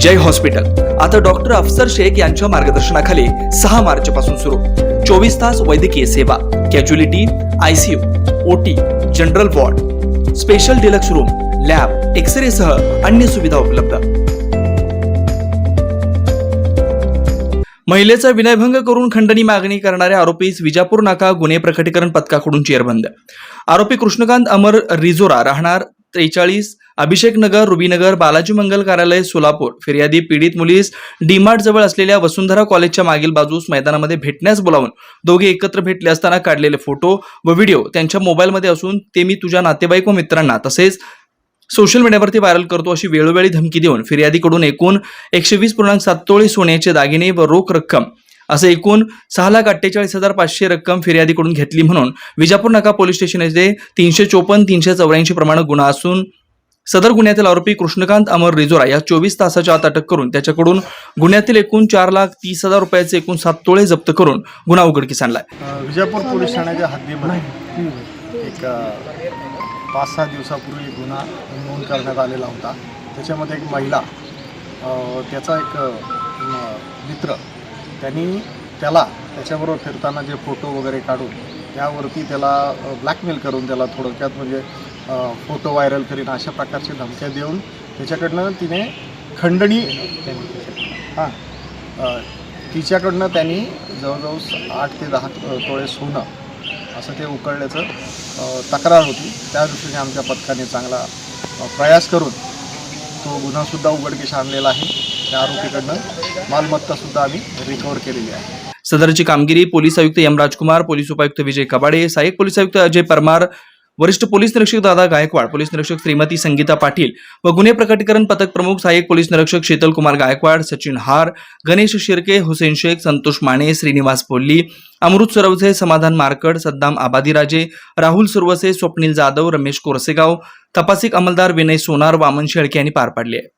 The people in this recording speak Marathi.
जय हॉस्पिटल. आता डॉक्टर अफसर शेख यांच्या मार्गदर्शनाखाली सहा मार्च पासून सुरू. चोवीस तास वैद्यकीय सेवा casualty ICU OT general ward special deluxe room lab x ray सह अन्य सुविधा उपलब्ध. महिलेचा विनयभंग करून खंडणी मागणी करणाऱ्या आरोपीस विजापूर नाका गुन्हे प्रकटीकरण पथकाकडून चेअरबंद. आरोपी कृष्णकांत अमर रिजोरा राहणार त्रेचाळीस अभिषेक नगर रुबीनगर बालाजी मंगल कार्यालय सोलापूर. फिर्यादी पीडित मुलीस डीमार्ट जवळ असलेल्या वसुंधरा कॉलेजच्या मागील बाजूस मैदानामध्ये भेटण्यास बोलावून दोघे एकत्र भेटले असताना काढलेले फोटो व व्हिडिओ त्यांच्या मोबाईलमध्ये असून ते मी तुझ्या नातेवाईक व मित्रांना तसेच सोशल मीडियावरती व्हायरल करतो अशी वेळोवेळी धमकी देऊन फिर्यादीकडून एकूण एकशे वीस पूर्णांक साततोळे सोन्याचे दागिने व रोख रक्कम असं एकूण सहा लाख अठ्ठेचाळीस हजार पाचशे रक्कम फिर्यादीकडून घेतली म्हणून विजापूर नाका पोलीस स्टेशन येथे तीनशे चोपन्न तीनशे चौऱ्याऐंशी प्रमाणे गुन्हा असून सदर गुन्ह्यातील आरोपी कृष्णकांत अमर रिजोरा या चोवीस तासाच्या आत अटक करून त्याच्याकडून गुन्ह्यातील एकूण चार लाख तीस हजार रुपयाचे एकूण सात तोळे जप्त करून गुन्हा उघडकीस आणलाय. विजापूर पोलीस ठाण्याच्या हद्दीमध्ये एक पाच सहा दिवसापूर्वी गुन्हा नोंद करण्यात आलेला होता. त्याच्यामध्ये एक महिला त्याचा एक मित्र त्यांनी त्याला त्याच्याबरोबर फिरताना जे फोटो वगैरे काढून त्यावरती त्याला ब्लॅकमेल करून त्याला थोडक्यात म्हणजे फोटो व्हायरल करीन अशा प्रकारच्या धमक्या देऊन त्याच्याकडनं तिने खंडणी हां तिच्याकडनं त्यांनी जवळजवळ स- आठ ते दहा तोळे सोनं असं ते उकळल्याचं तक्रार होती. त्या दृष्टीने आमच्या पथकाने चांगला प्रयास करून तो गुन्हासुद्धा उघडकीस आणलेला आहे. त्या आरोपीकडनं मालमत्तासुद्धा आम्ही रिकवर केलेली आहे. सदरची कामगिरी पोलीस आयुक्त एम राजकुमार पोलीस उपायुक्त विजय कबाडे सहाय्यक पोलीस आयुक्त अजय परमार वरिष्ठ पोलीस निरीक्षक दादा गायकवाड पोलीस निरीक्षक श्रीमती संगीता पाटील व गुन्हे प्रकटीकरण पथक प्रमुख सहाय्यक पोलीस निरीक्षक शीतल कुमार गायकवाड सचिन हार गणेश शिर्के हुसेन शेख संतोष माने श्रीनिवास पोल्ली अमृत सरवसे समाधान मारकड सद्दाम आबादीराजे राहुल सुरवसे स्वप्नील जाधव रमेश कोरसेगाव तपासिक अंमलदार विनय सोनार वामन शेळके यांनी पार पाडली आहे